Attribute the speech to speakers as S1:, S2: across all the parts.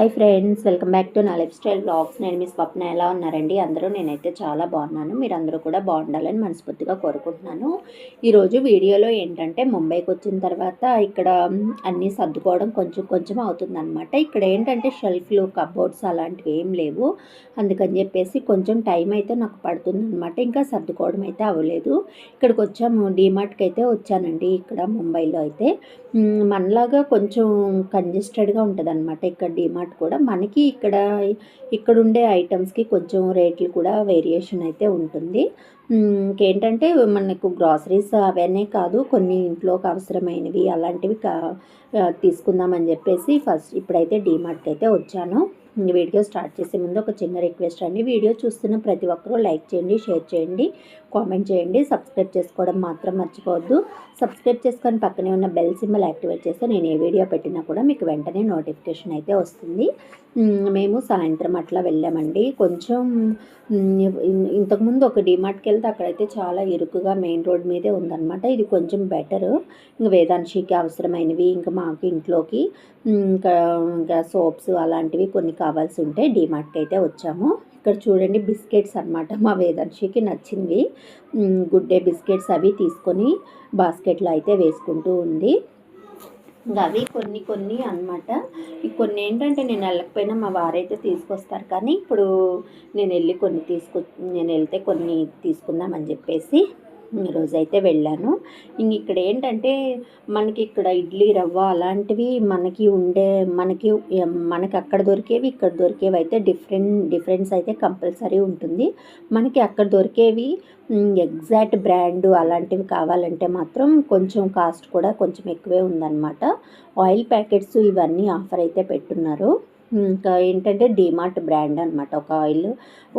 S1: Hi friends welcome back to నా lifestyle blogs నేను మీ స్వప్న ఎలా ఉన్నారండి? అందరూ నేనైతే చాలా బాగున్నాను. మీరు అందరూ కూడా బాగుండాలని మనస్ఫూర్తిగా కోరుకుంటున్నాను. ఈరోజు వీడియోలో ఏంటంటే ముంబైకి వచ్చిన తర్వాత ఇక్కడ అన్నీ సర్దుకోవడం కొంచెం కొంచెం అవుతుందన్నమాట. ఇక్కడ ఏంటంటే షెల్ఫ్లు కబోర్డ్స్ అలాంటివి ఏం లేవు. అందుకని చెప్పేసి కొంచెం టైం అయితే నాకు పడుతుందన్నమాట. ఇంకా సర్దుకోవడం అయితే అవ్వలేదు. ఇక్కడికి వచ్చాము డీమార్ట్కి అయితే వచ్చానండి ఇక్కడ ముంబైలో అయితే. మనలాగా కొంచెం కంజెస్టెడ్గా ఉంటుంది అనమాట ఇక్కడ డీమార్ట్ కూడా మనకి ఇక్కడ ఇక్కడ ఉండే ఐటమ్స్కి కొంచెం రేట్లు కూడా వేరియేషన్ అయితే ఉంటుంది. ఇంకేంటంటే మనకు గ్రాసరీస్ అవన్నీ కాదు కొన్ని ఇంట్లోకి అవసరమైనవి అలాంటివి కా తీసుకుందామని చెప్పేసి ఫస్ట్ ఇప్పుడైతే డీమార్ట్ అయితే వచ్చాను. వీడియో స్టార్ట్ చేసే ముందు ఒక చిన్న రిక్వెస్ట్ అండి. వీడియో చూస్తున్న ప్రతి ఒక్కరూ లైక్ చేయండి షేర్ చేయండి. కామెంట్ చేయండి. సబ్స్క్రైబ్ చేసుకోవడం మాత్రం మర్చిపోవద్దు. సబ్స్క్రైబ్ చేసుకొని పక్కనే ఉన్న బెల్ సింబల్ యాక్టివేట్ చేస్తే నేను ఏ వీడియో పెట్టినా కూడా మీకు వెంటనే నోటిఫికేషన్ అయితే వస్తుంది. మేము సాయంత్రం అట్లా వెళ్ళామండి. కొంచెం ఇంతకుముందు ఒక డిమార్ట్కి వెళ్తే అక్కడైతే చాలా ఇరుకుగా మెయిన్ రోడ్ మీదే ఉందన్నమాట. ఇది కొంచెం బెటర్. ఇంకా వేదాంశికి అవసరమైనవి ఇంకా మాకు ఇంట్లోకి ఇంకా ఇంకా సోప్స్ అలాంటివి కొన్ని కావాల్సి ఉంటే డిమార్ట్కి అయితే వచ్చాము. ఇక్కడ చూడండి బిస్కెట్స్ అన్నమాట మా వేదాంశికి నచ్చినవి గుడ్ డే బిస్కెట్స్ అవి తీసుకొని బాస్కెట్లో అయితే వేసుకుంటూ ఉంది. అవి కొన్ని కొన్ని అన్నమాట. కొన్ని ఏంటంటే నేను వెళ్ళకపోయినా మా వారైతే తీసుకొస్తారు కానీ ఇప్పుడు నేను వెళ్ళి కొన్ని తీసుకొ నేను వెళ్తే కొన్ని తీసుకుందామని చెప్పేసి రోజైతే వెళ్ళాను. ఇంక ఇక్కడ ఏంటంటే మనకి ఇక్కడ ఇడ్లీ రవ్వ అలాంటివి మనకి ఉండే మనకి మనకి అక్కడ దొరికేవి ఇక్కడ దొరికేవి అయితే డిఫరెంట్ డిఫరెన్స్ అయితే కంపల్సరీ ఉంటుంది. మనకి అక్కడ దొరికేవి ఎగ్జాక్ట్ బ్రాండ్ అలాంటివి కావాలంటే మాత్రం కొంచెం కాస్ట్ కూడా కొంచెం ఎక్కువే ఉందన్నమాట. ఆయిల్ ప్యాకెట్స్ ఇవన్నీ ఆఫర్ అయితే పెట్టున్నారు. ఇంకా ఏంటంటే డిమార్ట్ బ్రాండ్ అనమాట ఒక ఆయిల్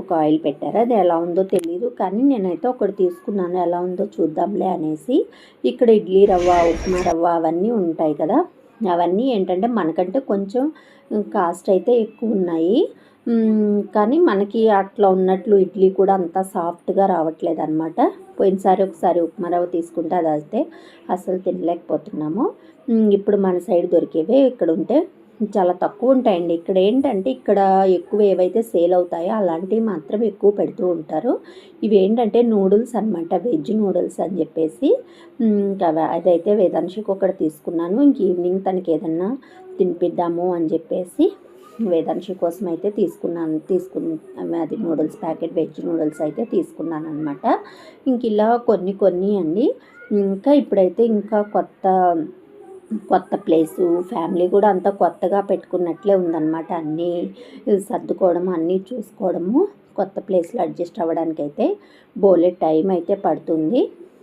S1: ఒక ఆయిల్ పెట్టారు. అది ఎలా ఉందో తెలియదు కానీ నేనైతే ఒకటి తీసుకున్నాను. ఎలా ఉందో చూద్దాంలే అనేసి ఇక్కడ ఇడ్లీ రవ్వ ఉప్మా రవ్వ అవన్నీ ఉంటాయి కదా. అవన్నీ ఏంటంటే మనకంటే కొంచెం కాస్ట్ అయితే ఎక్కువ ఉన్నాయి. కానీ మనకి అట్లా ఉన్నట్లు ఇడ్లీ కూడా అంత సాఫ్ట్గా రావట్లేదు అనమాట పోయినసారి ఒకసారి ఉప్మా రవ్వ తీసుకుంటే అది అయితే అసలు తినలేకపోతున్నాము. ఇప్పుడు మన సైడ్ దొరికేవే ఇక్కడ ఉంటే చాలా తక్కువ ఉంటాయండి. ఇక్కడ ఏంటంటే ఇక్కడ ఎక్కువ ఏవైతే సేల్ అవుతాయో అలాంటివి మాత్రం ఎక్కువ పెడుతూ ఉంటారు. ఇవి ఏంటంటే నూడిల్స్ అనమాట వెజ్ నూడిల్స్ అని చెప్పేసి ఇంకా అదైతే వేదాంశకు ఒకటి తీసుకున్నాను. ఇంక ఈవినింగ్ తనకి ఏదన్నా తినిపిద్దాము అని చెప్పేసి వేదాంశి కోసం అయితే తీసుకున్నాను. తీసుకున్న అది నూడిల్స్ ప్యాకెట్ వెజ్ నూడిల్స్ అయితే తీసుకున్నాను అనమాట ఇంక ఇలా కొన్ని కొన్ని అండి. ఇంకా ఇప్పుడైతే ఇంకా కొత్త కొత్త ప్లేసు ఫ్యామిలీ కూడా అంతా కొత్తగా పెట్టుకున్నట్లే ఉందన్నమాట అన్నీ. సర్దుకోవడం అన్నీ చూసుకోవడము కొత్త ప్లేస్లో అడ్జస్ట్ అవ్వడానికి అయితే బోలే టైం అయితే పడుతుంది.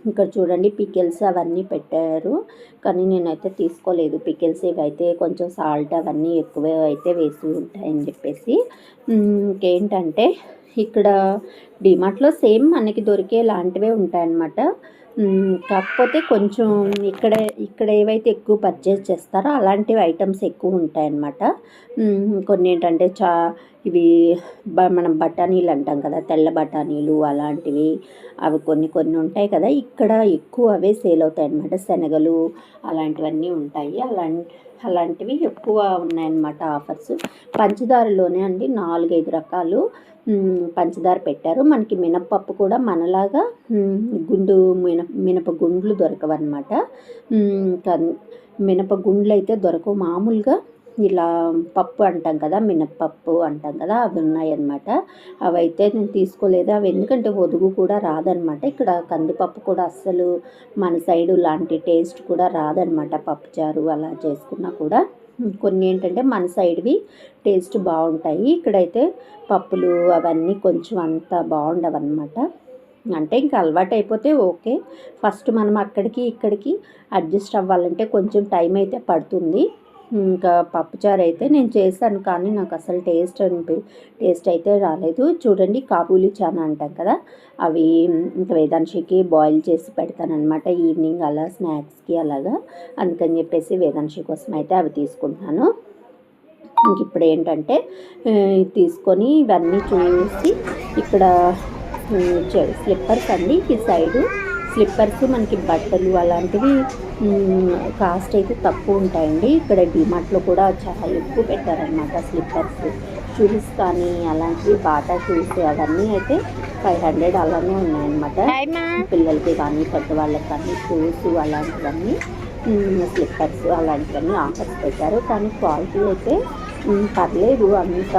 S1: ఇక్కడ చూడండి పికిల్స్ అవన్నీ పెట్టారు. కానీ నేనైతే తీసుకోలేదు. పికిల్స్ ఇవైతే కొంచెం సాల్ట్ అవన్నీ ఎక్కువ అయితే వేసి ఉంటాయని చెప్పేసి. ఇంకేంటంటే ఇక్కడ డిమార్ట్లో సేమ్ మనకి దొరికే లాంటివే ఉంటాయన్నమాట. కాకపోతే కొంచెం ఇక్కడ ఇక్కడ ఏవైతే ఎక్కువ పర్చేస్ చేస్తారో అలాంటివి ఐటమ్స్ ఎక్కువ ఉంటాయన్నమాట. కొన్ని ఏంటంటే చా ఇవి బ మనం బఠానీలు అంటాం కదా తెల్ల బఠానీలు అలాంటివి. అవి కొన్ని కొన్ని ఉంటాయి కదా ఇక్కడ ఎక్కువ అవే సేల్ అవుతాయి అన్నమాట శనగలు అలాంటివన్నీ ఉంటాయి. అలా అలాంటివి ఎక్కువ ఉన్నాయన్నమాట ఆఫర్స్. పంచదారలోనే అండి నాలుగైదు రకాలు పంచదార పెట్టారు. మనకి మినప్పప్పు కూడా మనలాగా గుండు మిన మినప గుండ్లు దొరకవన్నమాట. కన్- మినప గుండ్లు అయితే దొరకవు. మామూలుగా ఇలా పప్పు అంటాం కదా మినప్పప్పు అంటాం కదా అవి ఉన్నాయన్నమాట. అవి అయితే నేను తీసుకోలేదు. అవి ఎందుకంటే ఒదుగు కూడా రాదనమాట ఇక్కడ కందిపప్పు కూడా అస్సలు మన సైడు లాంటి టేస్ట్ కూడా రాదనమాట పప్పుచారు అలా చేసుకున్నా కూడా. కొన్ని ఏంటంటే మన సైడ్వి టేస్ట్ బాగుంటాయి. ఇక్కడైతే పప్పులు అవన్నీ కొంచెం అంత బాగుండవన్నమాట. అంటే ఇంకా అలవాటు అయిపోతే ఓకే. ఫస్ట్ మనం అక్కడికి ఇక్కడికి అడ్జస్ట్ అవ్వాలంటే కొంచెం టైం అయితే పడుతుంది. ఇంకా పప్పుచారు అయితే నేను చేశాను కానీ నాకు అసలు టేస్ట్ అనిపి టేస్ట్ అయితే రాలేదు. చూడండి కాబూలి చానా అంటాం కదా అవి ఇంకా వేదాంశికి బాయిల్ చేసి పెడతానమాట ఈవినింగ్ అలా స్నాక్స్కి అలాగా. అందుకని చెప్పేసి వేదాంశి కోసం అయితే అవి తీసుకుంటున్నాను. ఇంక ఇప్పుడు ఏంటంటే తీసుకొని ఇవన్నీ చూసి ఇక్కడ స్లిప్పర్స్ అండి ఈ సైడు స్లిప్పర్స్ మనకి బట్టలు అలాంటివి కాస్ట్ అయితే తక్కువ ఉంటాయండి. ఇక్కడ డిమార్ట్లో కూడా చాలా ఎక్కువ పెట్టారనమాట స్లిప్పర్స్. షూస్ కానీ అలాంటివి బాటా షూస్ అవన్నీ అయితే ఫైవ్ హండ్రెడ్ అలానే ఉన్నాయన్నమాట. పిల్లలకి కానీ పెద్దవాళ్ళకి కానీ షూస్ అలాంటివన్నీ స్లిప్పర్స్ అలాంటివన్నీ ఆఫర్స్ పెట్టారు. కానీ క్వాలిటీ అయితే పర్లేదు. అంత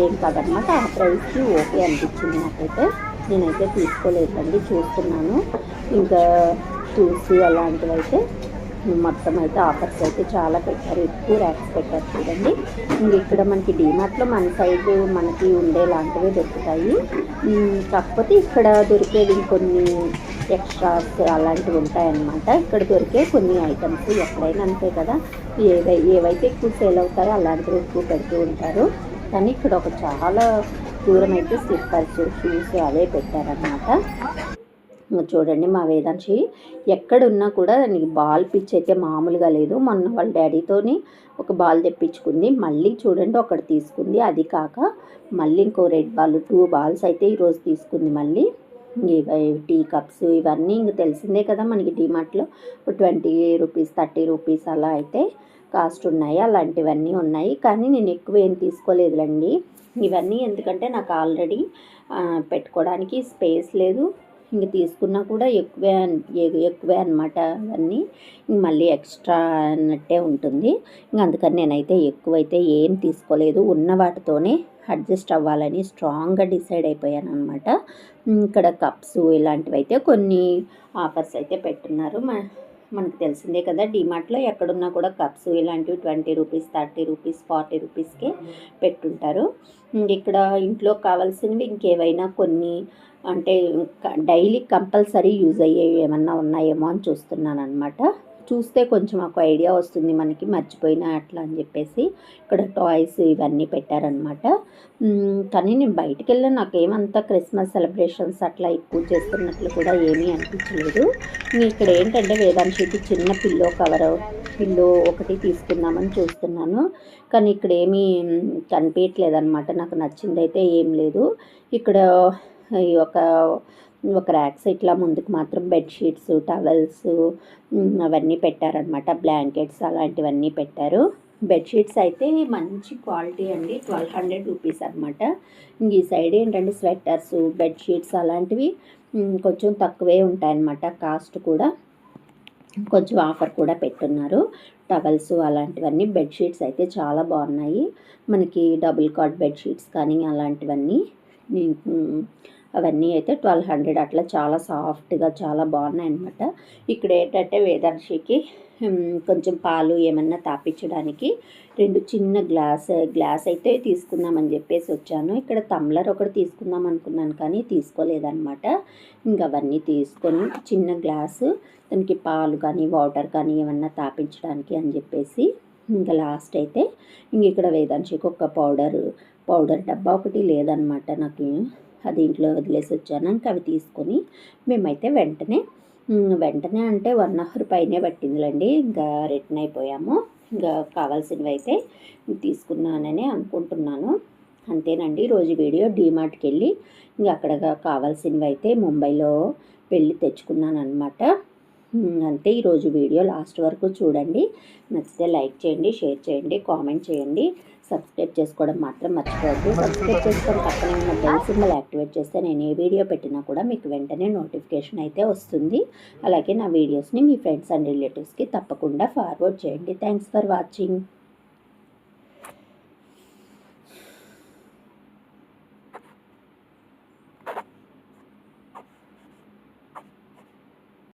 S1: ఏం కాదనమాట ఆ ప్రైస్కి ఓకే అనిపించింది నాకైతే. నేనైతే తీసుకోలేదండి చూస్తున్నాను. ఇంకా చూసి అలాంటివి అయితే మొత్తం అయితే ఆఫర్స్ అయితే చాలా పెట్టారు. ఎక్కువ ర్యాక్స్ పెట్టారు చూడండి. ఇంక ఇక్కడ మనకి డీమార్ట్లో మన సైజు మనకి ఉండేలాంటివే దొరుకుతాయి. కాకపోతే ఇక్కడ దొరికేవి ఇంకొన్ని ఎక్స్ట్రాస్ అలాంటివి ఉంటాయన్నమాట. ఇక్కడ దొరికే కొన్ని ఐటమ్స్ ఎక్కడైనా అంతే కదా. ఏవై ఏవైతే ఎక్కువ సేల్ అవుతారో అలాంటివి ఎక్కువ పెడుతూ ఉంటారు. కానీ ఇక్కడ ఒక చాలా దూరం అయితే స్లిప్పర్స్ షూస్ అవే పెట్టారనమాట చూడండి మా వేదాంశి ఎక్కడున్నా కూడా దానికి బాల్ పిచ్ అయితే మామూలుగా లేదు. మొన్న వాళ్ళ డాడీతోని ఒక బాల్ తెప్పించుకుంది. మళ్ళీ చూడండి ఒకటి తీసుకుంది. అది కాక మళ్ళీ ఇంకో రెడ్ బాల్ టూ బాల్స్ అయితే ఈరోజు తీసుకుంది మళ్ళీ. ఇవి టీ కప్స్ ఇవన్నీ ఇంక తెలిసిందే కదా మనకి డిమార్ట్లో. ట్వంటీ రూపీస్ థర్టీ రూపీస్ అలా అయితే కాస్ట్ ఉన్నాయి. అలాంటివన్నీ ఉన్నాయి. కానీ నేను ఎక్కువ ఏం తీసుకోలేదులండి. ఇవన్నీ ఎందుకంటే నాకు ఆల్రెడీ పెట్టుకోవడానికి స్పేస్ లేదు. ఇంక తీసుకున్నా కూడా ఎక్కువే ఎక్కువే అనమాట అవన్నీ. ఇంక మళ్ళీ ఎక్స్ట్రా అన్నట్టే ఉంటుంది. ఇంక అందుకని నేనైతే ఎక్కువైతే ఏం తీసుకోలేదు. ఉన్న వాటితోనే అడ్జస్ట్ అవ్వాలని స్ట్రాంగ్గా డిసైడ్ అయిపోయాను అనమాట ఇక్కడ కప్స్ ఇలాంటివి అయితే కొన్ని ఆఫర్స్ అయితే పెట్టున్నారు. మా మనకు తెలిసిందే కదా డిమార్ట్లో ఎక్కడున్నా కూడా కప్స్ ఇలాంటివి twenty rupees thirty rupees forty రూపీస్కే పెట్టుంటారు. ఇక్కడ ఇంట్లో కావాల్సినవి ఇంకేవైనా కొన్ని అంటే డైలీ కంపల్సరీ యూజ్ అయ్యేవి ఏమన్నా ఉన్నాయేమో అని చూస్తున్నాను అనమాట చూస్తే కొంచెం ఒక ఐడియా వస్తుంది మనకి మర్చిపోయినా అట్లా అని చెప్పేసి ఇక్కడ టాయ్స్ ఇవన్నీ పెట్టారనమాట కానీ నేను బయటికి వెళ్ళిన నాకేమంత క్రిస్మస్ సెలబ్రేషన్స్ అట్లా ఎక్కువ చేస్తున్నట్లు కూడా ఏమీ అనిపించలేదు. ఇక్కడ ఏంటంటే వేదాంశికి చిన్న పిల్లో కవర్ పిల్లో ఒకటి తీసుకుందామని చూస్తున్నాను. కానీ ఇక్కడ ఏమీ కనిపించట్లేదు అనమాట నాకు నచ్చిందైతే ఏం లేదు. ఇక్కడ ఈ ఒక ఒక ర్యాక్స్ ఇట్లా ముందుకు మాత్రం బెడ్షీట్స్ టవల్స్ అవన్నీ పెట్టారనమాట బ్లాంకెట్స్ అలాంటివన్నీ పెట్టారు. బెడ్షీట్స్ అయితే మంచి క్వాలిటీ అండి. ట్వెల్వ్ హండ్రెడ్ రూపీస్ అనమాట ఇంక ఈ సైడ్ ఏంటంటే స్వెటర్స్ బెడ్షీట్స్ అలాంటివి కొంచెం తక్కువే ఉంటాయన్నమాట. కాస్ట్ కూడా కొంచెం ఆఫర్ కూడా పెట్టున్నారు. టవల్స్ అలాంటివన్నీ బెడ్షీట్స్ అయితే చాలా బాగున్నాయి. మనకి డబుల్ కాట్ బెడ్షీట్స్ కానీ అలాంటివన్నీ. అవన్నీ అయితే ట్వెల్వ్ హండ్రెడ్ అట్లా చాలా సాఫ్ట్గా చాలా బాగున్నాయి అనమాట ఇక్కడ ఏంటంటే వేదాంశికి కొంచెం పాలు ఏమన్నా తాపించడానికి రెండు చిన్న గ్లాస్ గ్లాస్ అయితే తీసుకుందామని చెప్పేసి వచ్చాను. ఇక్కడ తమ్లర్ ఒకటి తీసుకుందాం అనుకున్నాను కానీ తీసుకోలేదనమాట ఇంకా అవన్నీ తీసుకొని చిన్న గ్లాసు దానికి పాలు కానీ వాటర్ కానీ ఏమన్నా తాపించడానికి అని చెప్పేసి ఇంకా లాస్ట్ అయితే ఇంక ఇక్కడ వేదాంశికి ఒక పౌడర్ పౌడర్ డబ్బా ఒకటి లేదనమాట నాకు. అది ఇంట్లో వదిలేసి వచ్చాను. ఇంకా అవి తీసుకొని మేమైతే వెంటనే వెంటనే అంటే వన్ అవర్ పైనే పట్టిందిలేండి. ఇంకా రిటర్న్ అయిపోయాము. ఇంకా కావాల్సినవి అయితే తీసుకున్నానని అనుకుంటున్నాను. అంతేనండి. రోజు వీడియో డీమార్ట్కి వెళ్ళి ఇంకా అక్కడ కావాల్సినవి అయితే ముంబైలో వెళ్ళి తెచ్చుకున్నాను అనమాట అంతే ఈరోజు వీడియో లాస్ట్ వరకు చూడండి. నచ్చితే లైక్ చేయండి షేర్ చేయండి కామెంట్ చేయండి. సబ్స్క్రైబ్ చేసుకోవడం మాత్రం మర్చిపోవద్దు. సబ్స్క్రైబ్ చేసుకొని పక్కనే ఉన్న బెల్ సింబల్ యాక్టివేట్ చేస్తే నేను ఏ వీడియో పెట్టినా కూడా మీకు వెంటనే నోటిఫికేషన్ అయితే వస్తుంది. అలాగే నా వీడియోస్ని మీ ఫ్రెండ్స్ అండ్ రిలేటివ్స్కి తప్పకుండా ఫార్వర్డ్ చేయండి. Thanks for watching